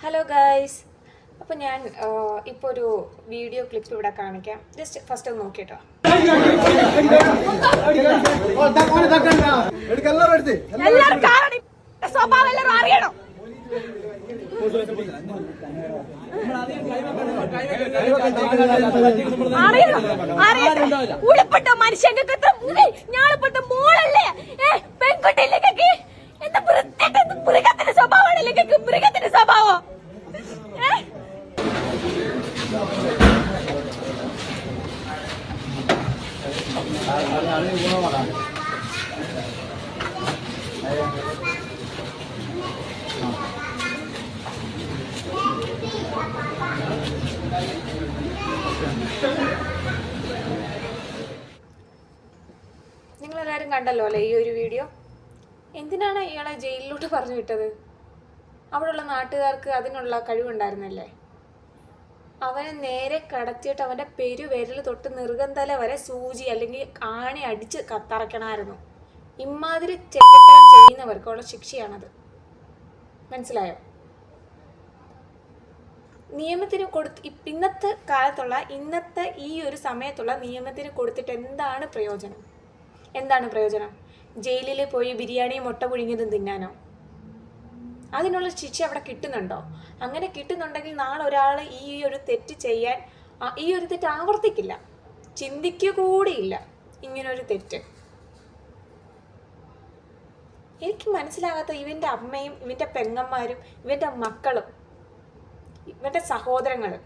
Hello guys അപ്പോൾ ഞാൻ ഇപ്പോൾ ഒരു വീഡിയോ ക്ലിപ്പ് ഇവിടെ കാണിക്കാം. ജസ്റ്റ് ഫസ്റ്റ് ഒന്ന് നോക്കിട്ടോ. എടുക്കെല്ലാരും എടുത്ത് എല്ലാവരും കാണണം നിങ്ങളെല്ലാവരും കണ്ടല്ലോ അല്ലേ ഈ ഒരു വീഡിയോ? എന്തിനാണ് ഇയാളെ ജയിലിലോട്ട് പറഞ്ഞു വിട്ടത്? അവിടെയുള്ള നാട്ടുകാർക്ക് അതിനുള്ള കഴിവുണ്ടായിരുന്നല്ലേ? അവനെ നേരെ കടത്തിയിട്ട് അവന്റെ പെരുവിരൽ തൊട്ട് നിർഗന്ധല വരെ സൂചി അല്ലെങ്കിൽ ആണി അടിച്ച് കത്തറയ്ക്കണമായിരുന്നു ഇമാതിരി ചെറ്റത്തരം ചെയ്യുന്നവർക്കുള്ള ശിക്ഷയാണത്. മനസ്സിലായോ? നിയമത്തിന് കൊടുത്ത് ഇന്നത്തെ കാലത്തുള്ള ഇന്നത്തെ ഈ ഒരു സമയത്തുള്ള നിയമത്തിന് കൊടുത്തിട്ട് എന്താണ് പ്രയോജനം? എന്താണ് പ്രയോജനം? ജയിലിൽ പോയി ബിരിയാണി മുട്ട പുഴുങ്ങിയതും തിന്നാനോ? അതിനുള്ള ശിക്ഷ അവിടെ കിട്ടുന്നുണ്ടോ? അങ്ങനെ കിട്ടുന്നുണ്ടെങ്കിൽ നാളെ ഒരാൾ ഈ ഒരു തെറ്റ് ചെയ്യാൻ ഈ ഒരു തെറ്റ് ആവർത്തിക്കില്ല. ചിന്തിക്കുക കൂടിയില്ല ഇങ്ങനൊരു തെറ്റ്. എനിക്ക് മനസ്സിലാകാത്ത ഇവന്റെ അമ്മയും ഇവന്റെ പെങ്ങന്മാരും ഇവന്റെ മക്കളും ഇവന്റെ സഹോദരങ്ങളും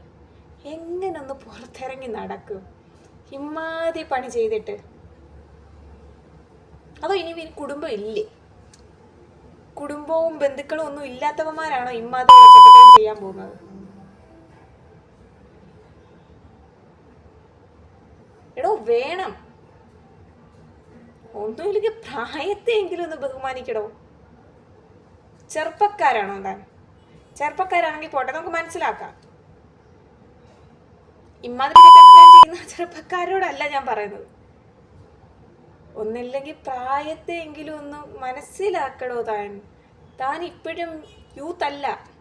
എങ്ങനൊന്ന് പുറത്തിറങ്ങി നടക്കും? ഇമ്മാതി പണി ചെയ്തിട്ട്. അതോ ഇനി കുടുംബം ഇല്ലേ? കുടുംബവും ബന്ധുക്കളും ഒന്നും ഇല്ലാത്തവന്മാരാണോ ഇമ്മാതിരി ചെയ്യാൻ പോകുന്നത്? എടോ വേണം. ഒന്നുമില്ലെങ്കിൽ പ്രായത്തെയെങ്കിലും ഒന്ന് ബഹുമാനിക്കടോ. ചെറുപ്പക്കാരാണോ താൻ ചെറുപ്പക്കാരാണെങ്കിൽ പോട്ടെ നമുക്ക് മനസ്സിലാക്കാം. ഇമ്മാതിരി ചെയ്യുന്ന ചെറുപ്പക്കാരോടല്ല ഞാൻ പറയുന്നത്. ഒന്നില്ലെങ്കിൽ പ്രായത്തെ എങ്കിലും ഒന്ന് മനസ്സിലാക്കടോ താൻ? താൻ ഇപ്പോഴും യൂത്ത് അല്ല.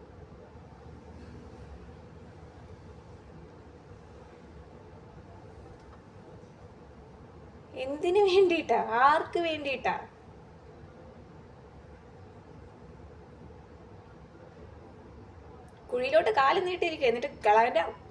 എന്തിനു വേണ്ടിയിട്ടാ? ആർക്ക് വേണ്ടിയിട്ടാ? കുഴിയിലോട്ട് കാൽ നീട്ടിയിരിക്കുക. എന്നിട്ട് കളവന്റെ